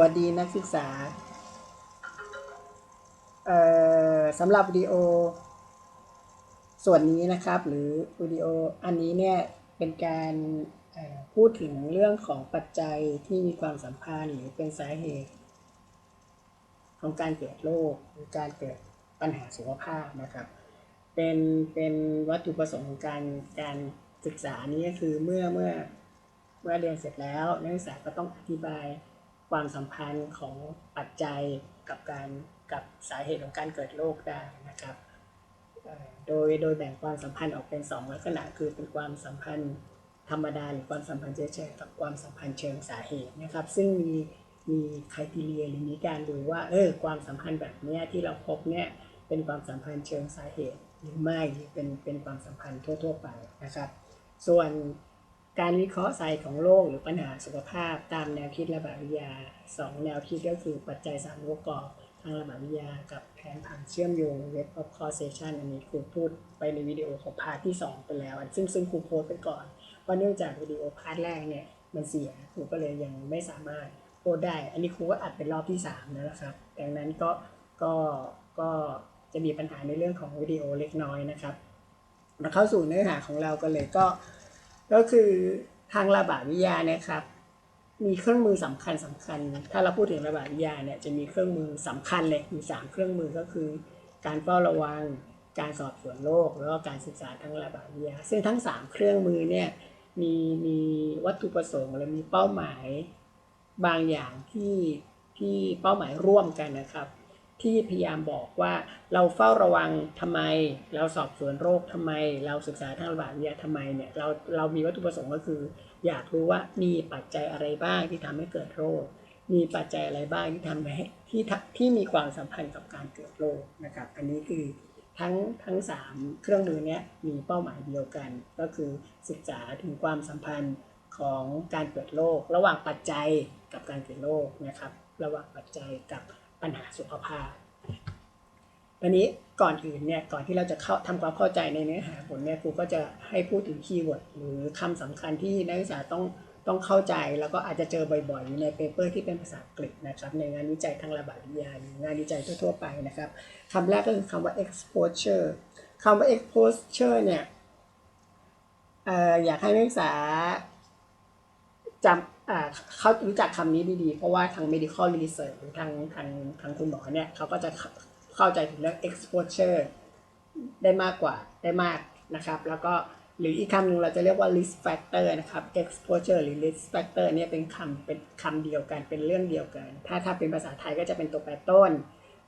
วัสดีนักศึกษาเอ่อสำหรับวิดีโอ ส่วนนี้นะครับ หรือวิดีโออันนี้เนี่ยเป็นการพูดถึงเรื่องของปัจจัยที่มีความสัมพันธ์หรือเป็นสาเหตุ ของการเกิดโรคหรือการเกิดปัญหาสุขภาพนะครับ เป็นเป็นวัตถุประสงค์ของการการศึกษานี้ก็คือเมื่อเมื่อเมื่อเรียนเสร็จแล้วนักศึกษาก็ต้องอธิบาย ความสัมพันธ์ของปัจจัยกับการกับสาเหตุของการเกิดโรคได้นะครับโดยโดยแบ่งความสัมพันธ์ออกเป็นสองลักษณะคือเป็นความสัมพันธ์ธรรมดาหรือความสัมพันธ์เฉยๆกับความสัมพันธ์เชิงสาเหตุนะครับ ซึ่งมีมีคทีเรียหรือมีการดูว่าเออความสัมพันธ์แบบเนี้ยที่เราพบเนี่ยเป็นความสัมพันธ์เชิงสาเหตุหรือไม่เป็นเป็นความสัมพันธ์ทั่ว ๆ ไปนะครับ ส่วน การวิเคราะห์สาเหตุของโรคหรือปัญหาสุขภาพ ตามแนวคิดระบาดวิทยาสองแนวคิดก็คือปัจจัยสามองค์ประกอบทางระบาดวิทยากับแผนผังเชื่อมโยง Web of Causation อันนี้ครูพูดไปในวิดีโอของพาร์ทที่ 2 ไปแล้ว ซึ่งซึ่งครูโพสไปก่อนเพราะเนื่องจากวิดีโอพาร์ทแรกเนี่ยมันเสียครูก็เลยยังไม่สามารถโพสได้ อันนี้ครูก็อัดเป็นรอบที่3แล้วนะครับดังนั้นก็ก็ก็จะมีปัญหาในเรื่องของวิดีโอเล็กน้อยนะครับมาเข้าสู่เนื้อหาของเรากันเลยก็ ก็คือทางระบาดวิทยานะครับ มีเครื่องมือสำคัญสำคัญ ถ้าเราพูดถึงระบาดวิทยาเนี่ยจะมีเครื่องมือสำคัญเลยมีสามเครื่องมือก็คือ การเฝ้าระวัง การสอบสวนโรคแล้วก็การศึกษาทางระบาดวิทยา ซึ่งทั้งสามเครื่องมือเนี่ยมีมีวัตถุประสงค์และมีเป้าหมายบางอย่างที่ที่เป้าหมายร่วมกันนะครับ ที่พยายามบอกว่าเราเฝ้าระวังทำไม เราสอบสวนโรคทำไม เราศึกษาทางระบาดวิทยาทำไมเนี่ยเราเรามีวัตถุประสงค์ก็คือ อยากรู้ว่ามีปัจจัยอะไรบ้างที่ทำให้เกิดโรค มีปัจจัยอะไรบ้างที่ทำให้ที่ที่มีความสัมพันธ์กับการเกิดโรคนะครับอันนี้คือทั้งทั้งสามเครื่องมือเนี้ยมีเป้าหมายเดียวกัน ก็คือศึกษาถึงความสัมพันธ์ของการเกิดโรคระหว่างปัจจัยกับการเกิดโรคนะครับ ระหว่างปัจจัยกับ ปัญหาสุขภาพอันนี้ก่อนอื่นเนี่ยก่อนที่เราจะเข้าทำความเข้าใจในเนื้อหาผลเนี่ยครูก็จะให้พูดถึงคีย์เวิร์ดหรือคำสำคัญที่นักศึกษาต้องต้องเข้าใจแล้วก็อาจจะเจอบ่อยๆอยู่ในเปเปอร์ที่เป็นภาษาอังกฤษนะครับในงานวิจัยทางระบาดวิทยาหรืองานวิจัยทั่วๆไปนะครับคำแรกก็คือคำว่า exposure คำว่า exposure เนี่ยเอ่ออยากให้นักศึกษา จำเขารู้จักคำนี้ดีๆ เพราะว่าทาง medical research หรือทางทางทางคุณหมอเนี่ยเขาก็จะเข้าใจถึงเรื่อง exposure ได้มากกว่าได้มากนะครับ แล้วก็หรืออีกคำหนึ่งเราจะเรียกว่า risk factor นะครับ exposure หรือ risk factor เนี่ยเป็นคำเป็นคำเดียวกันเป็นเรื่องเดียวกัน ถ้าถ้าเป็นภาษาไทยก็จะเป็นตัวแปรต้น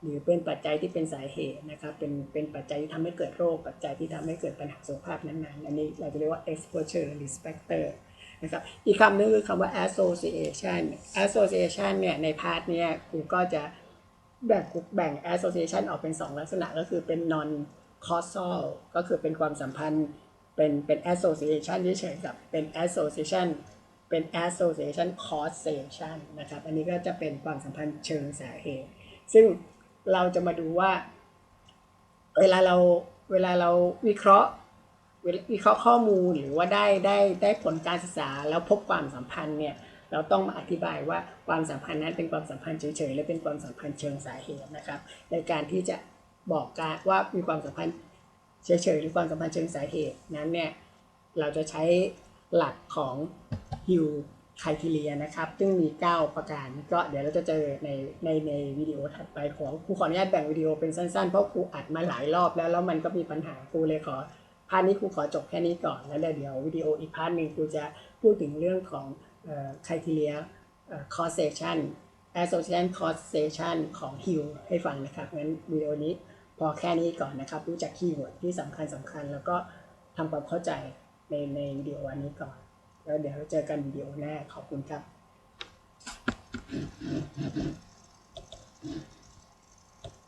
หรือเป็นปัจจัยที่เป็นสาเหตุนะครับ เป็นเป็นปัจจัยที่ทำให้เกิดโรค ปัจจัยที่ทำให้เกิดปัญหาสุขภาพนั้นๆ อันนี้เราจะเรียกว่า exposure risk factor นะครับอีกคำหนึงคือคำว่า association association เนี่ยในพาร์ทเนี้ยครูก็จะแบ่งแบ่ง association ออกเป็น 2 ลักษณะก็คือเป็น non causal ก็คือเป็นความสัมพันธ์เป็นเป็น association เฉยๆกับเป็น association เป็น association causation นะครับ อันนี้ก็จะเป็นความสัมพันธ์เชิงสาเหตุ ซึ่งเราจะมาดูว่า เวลาเราเวลาเราวิเคราะห์ วิเคราะห์ข้อมูลหรือว่าได้ได้ได้ผลการศึกษาแล้วพบความสัมพันธ์เนี่ยเราต้องมาอธิบายว่าความสัมพันธ์นั้นเป็นความสัมพันธ์เฉยๆหรือเป็นความสัมพันธ์เชิงสาเหตุนะครับ ในการที่จะบอกการว่ามีความสัมพันธ์เฉยๆหรือความสัมพันธ์เชิงสาเหตุนั้นเนี่ยเราจะใช้หลักของ Hill criteria นะครับ ซึ่งมี 9 ประการ ก็เดี๋ยวเราจะเจอในในในวิดีโอถัดไปของครูขออนุญาตแบ่งวิดีโอเป็นสั้นๆ เพราะครูอัดมาหลายรอบแล้วแล้วมันก็มีปัญหาครูเลยขอ พาร์ทนี้ครูขอจบแค่นี้ก่อนแล้วเดี๋ยววิดีโออีกพาร์ทหนึ่งครูจะพูดถึงเรื่องของ criteria causation association causation ของ Hill ให้ฟังนะครับงั้นวิดีโอนี้พอแค่นี้ก่อนนะครับ รู้จักคีย์เวิร์ดที่สำคัญสำคัญ แล้วก็ทำความเข้าใจในในวิดีโออันนี้ก่อน แล้วเดี๋ยวเจอกันวิดีโอหน้าขอบคุณครับ